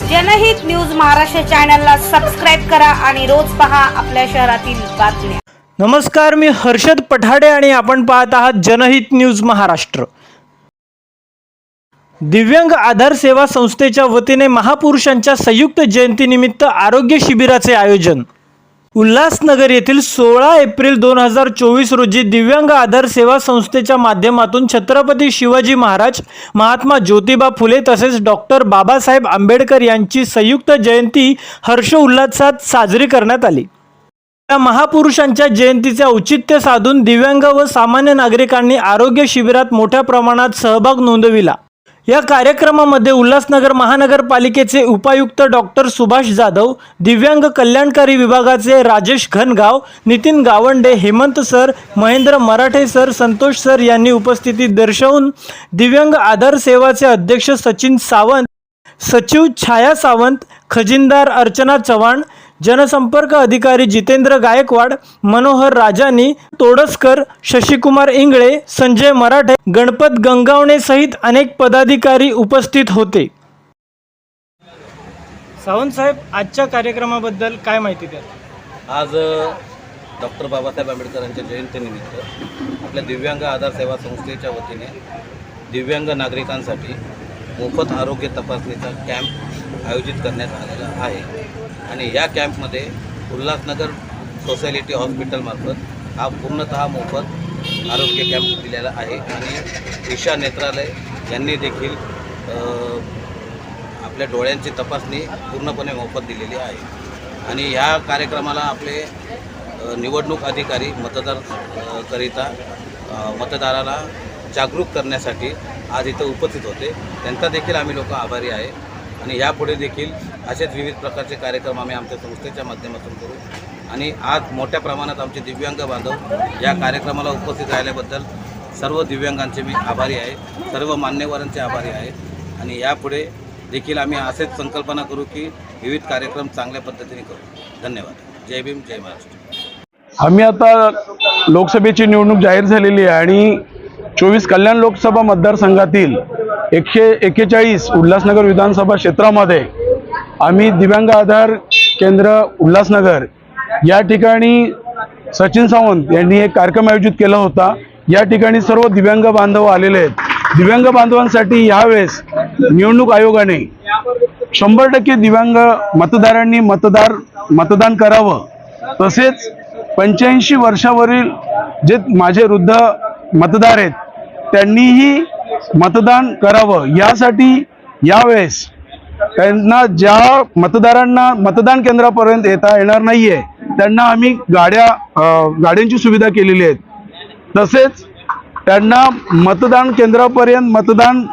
जनहित न्यूज महाराष्ट्र चॅनलला सबस्क्राईब करा आणि रोज पहा आपल्या शहरातील बातम्या. नमस्कार मी हर्षद पठाडे आणि आपण पाहत आहात जनहित न्यूज महाराष्ट्र. दिव्यांग आधार सेवा संस्थेच्या वतीने महापुरुषांच्या संयुक्त जयंतीनिमित्त आरोग्य शिबिराचे आयोजन. उल्हासनगर येथील सोळा एप्रिल दोन हजार चोवीस रोजी दिव्यांग आधार सेवा संस्थेच्या माध्यमातून छत्रपती शिवाजी महाराज महात्मा ज्योतिबा फुले तसेच डॉक्टर बाबासाहेब आंबेडकर यांची संयुक्त जयंती हर्षोल्हासात साजरी करण्यात आली. या महापुरुषांच्या जयंतीचे औचित्य साधून दिव्यांग व सामान्य नागरिकांनी आरोग्य शिबिरात मोठ्या प्रमाणात सहभाग नोंदविला. या कार्यक्रमामध्ये उल्हासनगर महानगरपालिकेचे उपायुक्त डॉक्टर सुभाष जाधव दिव्यांग कल्याणकारी विभागाचे Rajesh घनगाव Nitin Gawande Hemant sir Mahendra Marathe sir Santosh sir यांनी उपस्थिती दर्शवून दिव्यांग आधार सेवाचे अध्यक्ष सचिन सावंत सचिव छाया सावंत खजिनदार अर्चना चव्हाण जनसंपर्क अधिकारी जितेंद्र गायकवाड मनोहर राजानी तोडसकर शशिकुमार इंगळे संजय मराठे गणपत गंगावणे सहित अनेक पदाधिकारी उपस्थित होते. सावंतसाहेब आजच्या कार्यक्रमाबद्दल काय माहिती द्या आज डॉक्टर बाबासाहेब आंबेडकरांच्या जयंतीनिमित्त आपल्या दिव्यांग आधार सेवा संस्थेच्या वतीने दिव्यांग नागरिकांसाठी मोफत आरोग्य तपासणीचा कॅम्प आयोजित करण्यात आलेला आहे. आणि या कॅम्पमध्ये उल्हासनगर सोसायटी हॉस्पिटलमार्फत हा पूर्णतः मोफत आरोग्य कॅम्प दिलेला आहे आणि ईशा नेत्रालय यांनी देखील आपल्या डोळ्यांची तपासणी पूर्णपणे मोफत दिलेली आहे. आणि ह्या कार्यक्रमाला आपले निवडणूक अधिकारी मतदार करिता मतदाराला जागरूक करण्यासाठी आज इथं उपस्थित होते. त्यांचा देखील आम्ही लोक आभारी आहे. आणि यापुढे देखील असेच विविध प्रकारचे कार्यक्रम आम्ही आमच्या संस्थेच्या माध्यमातून करू. आणि आज मोठ्या प्रमाणात आमचे दिव्यांग बांधव या कार्यक्रमाला उपस्थित राहिल्याबद्दल सर्व दिव्यांगांचे मी आभारी आहे. सर्व मान्यवरांचे आभारी आहे. आणि यापुढे देखील आम्ही असेच संकल्पना करू की विविध कार्यक्रम चांगल्या पद्धतीने करू. धन्यवाद. जय भीम जय महाराष्ट्र. आम्ही आता लोकसभेची निवडणूक जाहीर झालेली आहे आणि चोवीस कल्याण लोकसभा मतदारसंघातील एकशे एक्केचाळीस उल्हासनगर विधानसभा क्षेत्रामध्ये आम्ही दिव्यांग आधार केंद्र उल्हासनगर या ठिकाणी सचिन सावंत यांनी एक कार्यक्रम आयोजित केला होता. या ठिकाणी सर्व दिव्यांग बांधव आलेले आहेत. दिव्यांग बांधवांसाठी यावेळेस निवडणूक आयोगाने शंभर टक्के दिव्यांग मतदारांनी मतदार मतदान करावं. तसेच पंच्याऐंशी वर्षावरील जे माझे वृद्ध मतदार आहेत त्यांनीही मतदान करावं. यासाठी यावेळेस त्यांना ज्या मतदारांना मतदान केंद्रापर्यंत येता येणार नाहीये त्यांना आम्ही गाड्या गाड्यांची सुविधा केलेली आहे तसेच त्यांना मतदान केंद्रापर्यंत मतदान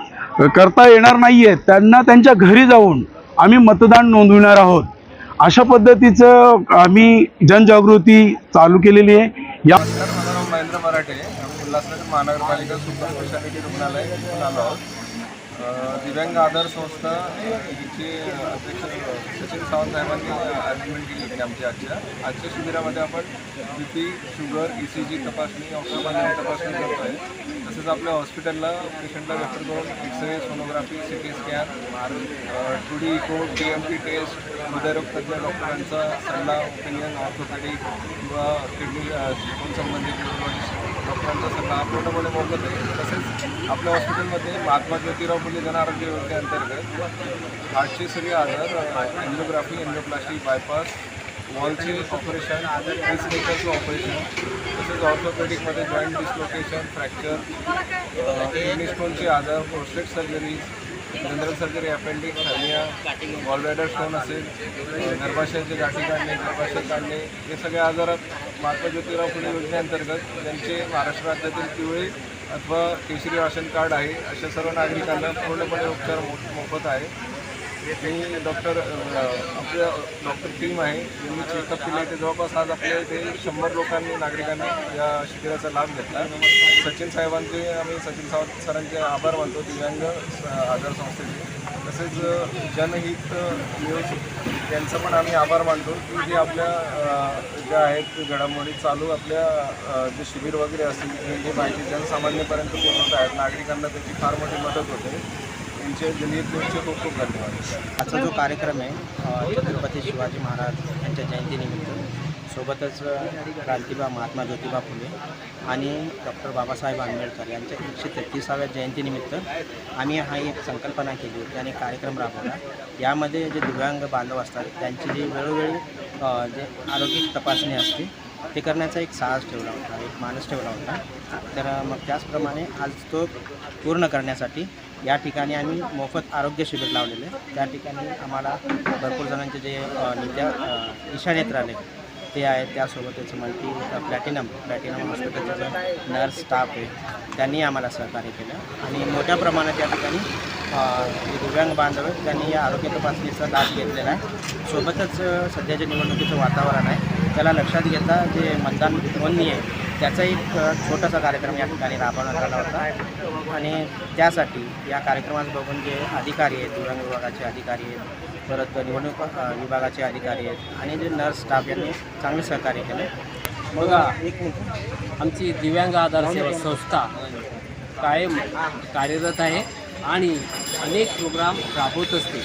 करता येणार नाहीये त्यांना त्यांच्या घरी जाऊन आम्ही मतदान नोंदविणार आहोत. अशा पद्धतीचं आम्ही जनजागृती चालू केलेली आहे. या महेंद्र मराठे उल्हासनगर महानगरपालिका सुपर स्पेशालिटी रुग्णालय आलो आहोत. दिव्यांग आधार संस्था हिचे अध्यक्ष सचिन सावंत साहेबांनी अरेंजमेंट केली होती आमच्या आजच्या. आजच्या शिबिरामध्ये आपण B P sugar E C G तपासणी ऑक्सिजन तपासणी करतो आहे तसेच आपल्या हॉस्पिटलला पेशंटला रेफर करून X ray sonography C T scan two D echo T M T test हृदयरोग डॉक्टरांचा सल्ला ओपिनियन ऑर्थोपॅडिक किंवा किडनी संबंधित डॉक्टरांचा सल्ला हा पूर्णपणे मोफत आहे. तसेच आपल्या हॉस्पिटलमध्ये महात्मा ज्योतिराव फुले जनआरोग्य योजनेअंतर्गत हार्टचे सगळे आजार एन्जिओग्राफी एन्जिओप्लास्टी बायपास वॉलचे ऑपरेशन पेसमेकरचं ऑपरेशन तसेच ऑर्थोपेडिकमध्ये जॉईंट डिस्लोकेशन फ्रॅक्चर किडनी स्टोनचे आजार prostate surgery general surgery appendix hernia gallbladder stone असेल गर्भाशयाचे गाठी काढणे गर्भाशय काढणे हे सगळ्या आजार महात्मा ज्योतिराव फुले योजनेअंतर्गत ज्यांचे महाराष्ट्र राज्यातील पिवळे अथवा केशरी राशन कार्ड आहे अशा सर्व नागरिकांना पूर्णपणे उपचार मो- मोफत आहे. मी डॉक्टर आपल्या डॉक्टर टीम आहे. यांनी चेकअप केले ते जवळपास आज आपल्या इथे शंभर लोकांनी नागरिकांनी या शिबिराचा लाभ घेतला. सचिन साहेबांचे आम्ही सचिन सावंत सरांचे आभार मानतो दिव्यांग आधार संस्थेचे. तसेच जनहित न्यूज यांचा पण आम्ही आभार मानतो की जे आपल्या ज्या आहेत घडामोडी चालू आपल्या जे शिबिर वगैरे असतील जे माहिती जनसामान्यपर्यंत पोहोचत आहेत. नागरिकांना त्याची फार मोठी मदत होते. त्यांचे जनहित खूप खूप धन्यवाद. आजचा जो कार्यक्रम आहे छत्रपती शिवाजी महाराज यांच्या जयंतीनिमित्त सोबतच क्रांतिबा महात्मा ज्योतिबा फुले आणि डॉक्टर बाबासाहेब आंबेडकर यांच्या एकशे तेहतीसाव्या जयंतीनिमित्त आम्ही हा एक संकल्पना केली होती आणि कार्यक्रम राबवला. यामध्ये जे दिव्यांग बांधव असतात त्यांची जी वेळोवेळी जे आरोग्य तपासणी असते ते करण्याचा एक साहस ठेवला होता एक माणूस ठेवला होता. तर मग त्याचप्रमाणे आज तो पूर्ण करण्यासाठी या ठिकाणी आम्ही मोफत आरोग्य शिबिर लावलेलं आहे. त्या ठिकाणी आम्हाला भरपूर जणांचे जे अ, नित्या राहिले ते आहेत त्यासोबतच मल्टी प्लॅटिनम प्लॅटिनम हॉस्पिटलचे जो नर्स स्टाफ आहे त्यांनी आम्हाला सहकार्य केलं. आणि मोठ्या प्रमाणात या ठिकाणी जे दिव्यांग बांधव आहेत त्यांनी या आरोग्य तपासणीचा लाभ घेतलेला आहे. सोबतच सध्याच्या निवडणुकीचं वातावरण आहे त्याला लक्षात घेता जे मतदान नोंदणी आहे त्याचा एक छोटासा कार्यक्रम या ठिकाणी राबवण्यात आला होता. आणि त्यासाठी या कार्यक्रमास बघून जे अधिकारी आहेत दिव्यांग विभागाचे अधिकारी आहेत परत निवडणूक विभागाचे अधिकारी आहेत आणि जे नर्स स्टाफ यांनी चांगले सहकार्य केले. बघा एक आमची दिव्यांग आधार सेवा संस्था कायम कार्यरत आहे आणि अनेक प्रोग्राम राबवत असते.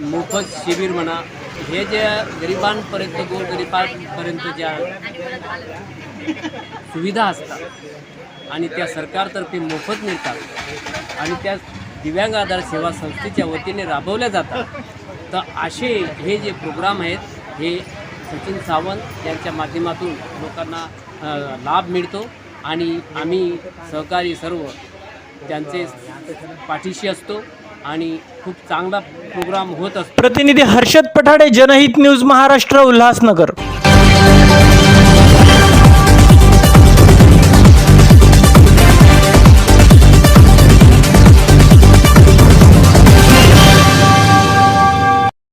मोफत शिबिर म्हणा हे जे गरिबांपर्यंत गोरगरिबांपर्यंत ज्या सुविधा असतात आणि त्या सरकारतर्फे मोफत मिळतात आणि त्या दिव्यांग आधार सेवा संस्थेच्या वतीने राबवल्या जातात तर असे हे जे प्रोग्राम आहेत हे सचिन सावंत यांच्या माध्यमातून लोकांना लाभ मिळतो आणि आम्ही सहकारी सर्व त्यांचे पाठीशी असतो. आणि खूप चांगला प्रोग्राम होत असतो. प्रतिनिधी हर्षद पठाडे जनहित न्यूज महाराष्ट्र उल्हासनगर.